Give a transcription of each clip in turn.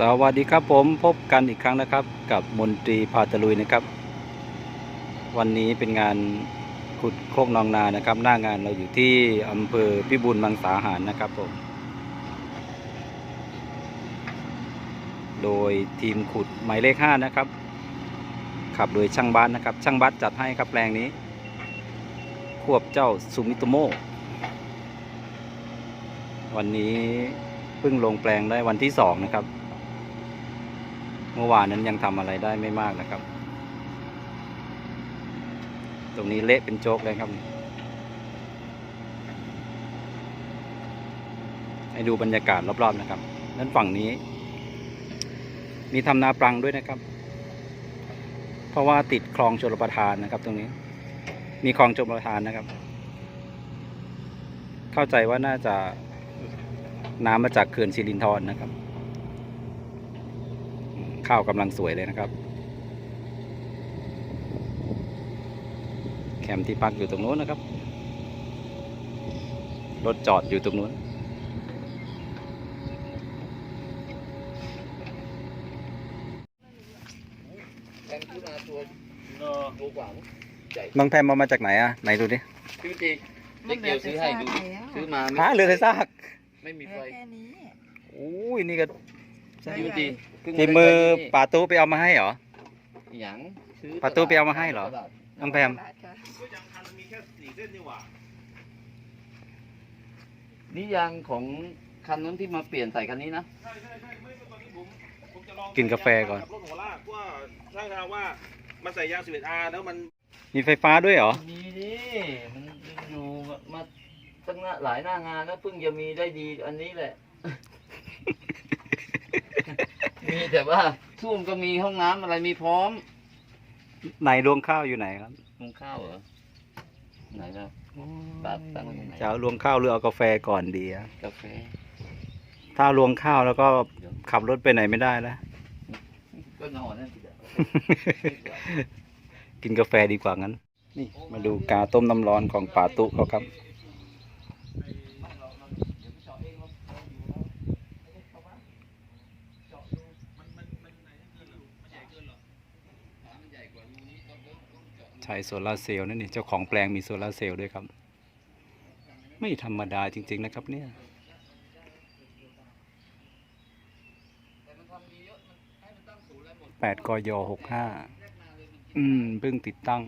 สวัสดีครับผมพบกันอีกครั้งนะครับ กับมนตรีพาตะลุยนะครับ วันนี้เป็นงานขุดโคกนองนานะครับ หน้างานเราอยู่ที่อำเภอพิบูลมังสาหารนะครับผม โดยทีมขุดหมายเลขห้านะครับ ขับโดยช่างบ้านนะครับ ช่างบัสจัดให้ครับแปลงนี้ ควบเจ้าซูมิโตโมวันนี้เพิ่งลงแปลงได้วันที่สองนะครับ เมื่อวานนั้นยังทำอะไรได้ไม่มากนะครับ ตรงนี้เละเป็นโจกเลยครับ ให้ดูบรรยากาศรอบๆนะครับด้านฝั่งนี้ มีทำนาปรังด้วยนะครับ เพราะว่าติดคลองชลประทานนะครับ ตรงนี้ มีคลองชลประทานนะครับ เข้าใจว่าน่าจะน้ำมาจากเขื่อนสิรินธรนะครับ ข้าวกำลังสวยเลยนะครับ แคมป์ที่พักอยู่ตรงนู้นนะครับ รถจอดอยู่ตรงนู้นแทงคุณอาตัวตัวกว่ามั้งใหญ่น้องแพมเอามาจากไหนอะ ไหนดูดิพี่วิตีเด็กเดียวซื้อให้ดู ซื้อมาฮะเรือไทยซากไม่มีไฟแค่นี้โอ้ยนี่ก็ พี่วิตีเพิ่งทีมือได้ไฟนี่ป่าตู้ไปเอามาให้เหรอ หยังซื้อประตูไปเอามาให้เหรอน้องแพมนี่ยางของคันนั้นที่มาเปลี่ยนใส่คันนี้นะกินกาแฟก่อนรถหัวลากว่าช่างทางว่ามันใส่ยาง 11R แล้วมันมีไฟฟ้าด้วยเหรอ มีดิมันอยู่มาตั้งหลายหน้างานแล้วเพิ่งจะมีได้ดีอันนี้แหละ มีแต่ว่าซุ่มก็มีห้องน้ำอะไรมีพร้อมไหนรวงข้าวอยู่ไหนครับหุงข้าวเหรอไหนนะตัดตั้งตรงไหน จะเอารวงข้าวหรือเอากาแฟก่อนดีอะกาแฟถ้ารวงข้าวแล้วก็ขับรถไปไหนไม่ได้แล้ว ก็นอนนั่นสิเดี๋ยวกินกาแฟดีกว่างั้น นี่มาดูกาต้มน้ำร้อนของป่าตุเขาครับ ใช้โซลาร์เซลล์นั่นนี่เจ้าของแปลงมีโซลาร์เซลล์ด้วยครับ ไม่ธรรมดาจริง ๆ นะครับเนี่ยแปดกยหกห้าอืมเพิ่งติดตั้ง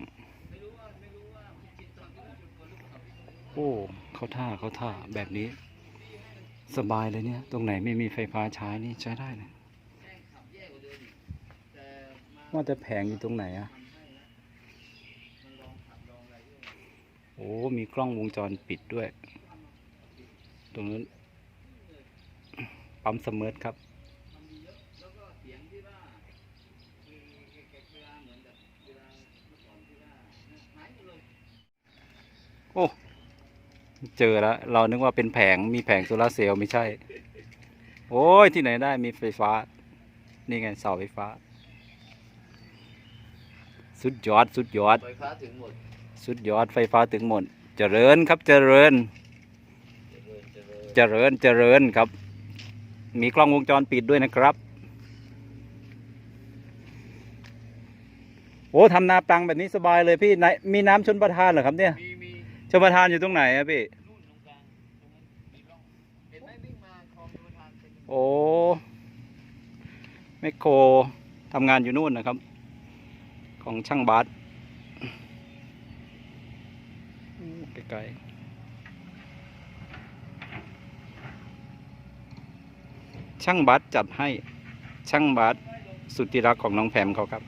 โอ้เขาท่าเขาท่าแบบนี้ สบายเลยเนี่ย ตรงไหนไม่มีไฟฟ้าใช้นี่ใช้ได้เลยว่าจะแผงอยู่ตรงไหนอะ โอ้ มีกล้องวงจรปิดด้วย ตรงนั้นปั๊มเสมอครับโอ้เจอแล้ว เรานึกว่าเป็นแผงมีแผงโซลาเซลล์ไม่ใช่ โอ้ย ที่ไหนได้มีไฟฟ้า นี่ไงเสาไฟฟ้า สุดยอด สุดยอด ไฟฟ้าถึงหมด สุดยอดไฟฟ้าถึงหมด เจริญครับเจริญเจริญเจริญ เจริญเจริญครับ มีกล้องวงจรปิดด้วยนะครับ โอ้ทำนาปลังแบบนี้สบายเลยพี่ไหนมีน้ำชนประทานเหรอครับเนี่ยมีมีชนประทานอยู่ตรงไหนอะพี่นู่นตรงกลางตรงนั้นมีร่องเห็นไหมวิ่งมาคลองชลประทานเป็นโอ้แมคโครทำงานอยู่นู่นนะครับ ของช่างบาสอู้ ไกลๆช่างบาสจัดให้ช่างบาสสุดที่รักของน้องแพมเขาครับ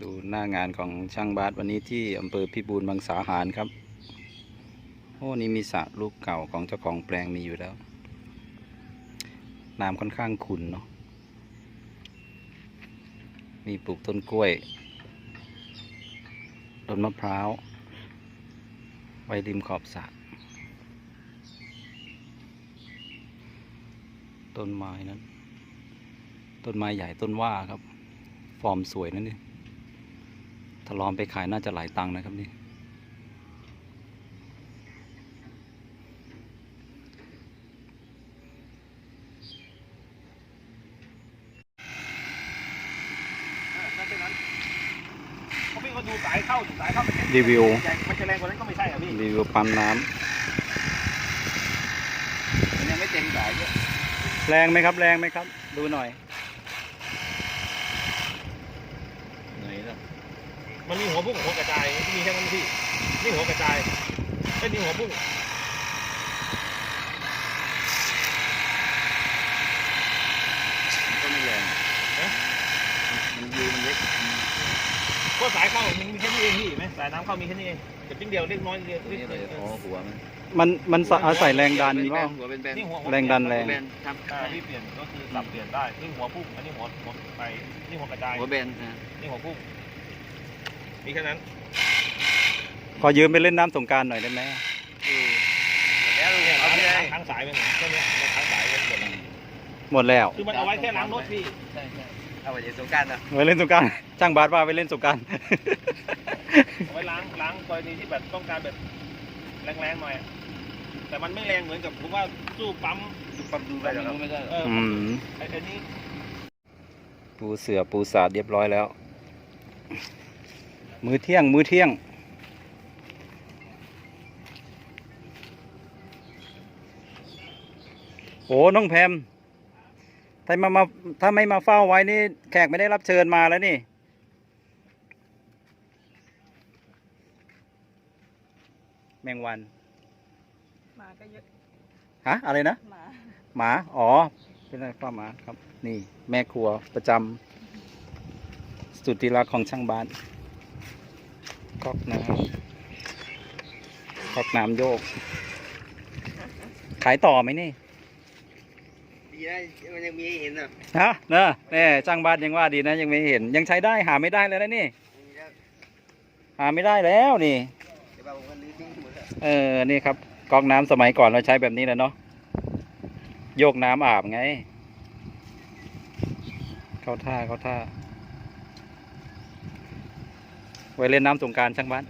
ดูหน้างานของช่างบาสวันนี้ที่อำเภอพิบูลมังสาหารครับ โอ้นี่มีสระลูกเก่าของเจ้าของแปลงมีอยู่แล้ว น้ำค่อนข้างขุ่นเนาะมีปลูกต้นกล้วย ต้นมะพร้าว ไว้ริมขอบสระต้นไม้นั้น ต้นไม้ใหญ่ต้นว่าครับ ฟอร์มสวยนั่นนี่ถ้าลอมไปขายน่าจะหลายตังค์นะครับนี่ อ่านั่นแค่นั้นเขาพี่ก็ดูสายเข้าดูสายเข้ามันจะรีวิว มันจะแรงกว่านั้นก็ไม่ใช่อะพี่รีวิวปั๊มน้ำมันยังไม่เต็มสายด้วยแรงไหมครับ แรงไหมครับ ดูหน่อยเหนื่อยแล้วมันมีหัวพุ่งกับหัวกระจายมันมีแค่นั้นพี่นี่หัวกระจายไม่มีหัวพุ่ง มันก็ไม่แรงมันยูมันเล็กก็สายเข้ามันมีแค่นี้เองพี่เห็นไหมสายน้ำเข้ามีแค่นี้เองแต่ปิ้งเดียวเล็กน้อยเดียวตัวเล็กนี้น้เลอยยอ๋อหัวมันมันมันสะอาศัยแรงดันเป็นแบว่านหัวเป็นแบนนี่หัวแรงดันแรง หัวแบนครับอ่าพี่เปลี่ยนก็คือสับเปลี่ยนได้นี่หัวพุ่งอันนี้หัวหัวไปนี่หัวกระจายหัวแบนอ่านี่หัวพุ่งมีแค่นั้นขอยืมไปเล่นน้ำสงกรารหน่อยได้ไหมแล้วเนี่ยเอาที่ทางสายไปหน่อยแค่เนี้ยทางสายไปหมดแล้วหมดแล้ว คือมันเอาไว้แค่ล้างรถพี่ใช่ใช่ เอาไปเล่นสงกรารนะไปเล่นสงกรารจ้างบาสว่าไปเล่นสงกรารเอาไว้ล้างล้างกรณีที่แบบต้องการแบบแรงๆหน่อยอะแต่มันไม่แรงเหมือนกับผมว่าสู้ปั๊มปั๊มดูไปไม่แล้วครับรู้ไม่ได้หรอกเอออืมไอ้ไอ้นี่ปูเสือปูสาดเรียบร้อยแล้ว มือเที่ยงมือเที่ยงโอ้น้องแพม ถ้ามามาถ้าไม่มาเฝ้าไว้นี่แขกไม่ได้รับเชิญมาแล้วนี่ แมงวันหมาก็เยอะฮะอะไรนะหมาหมาอ๋อ เป็นอะไรป้าหมาครับ นี่ แม่ครัวประจำสุดที่รักของช่างบ้านก๊อกน้ำก๊อกน้ำโยก ขายต่อไหมนี่ ดีนะมันยังมีให้เห็นอะฮะเนอะแน่ช่างบ้านยังว่าดีนะยังไม่เห็น ยังใช้ได้หาไม่ได้แล้วนะนี่หาไม่ได้แล้วนี่ เดี๋ยวผมก็ลื้อทิ้งหมดแล้วเออ นี่ครับก๊อกน้ำสมัยก่อนเราใช้แบบนี้แหละเนาะ โยกน้ำอาบไง เข้าท่าเข้าท่า ไว้เล่นน้ำสงกรารช่างบ้าน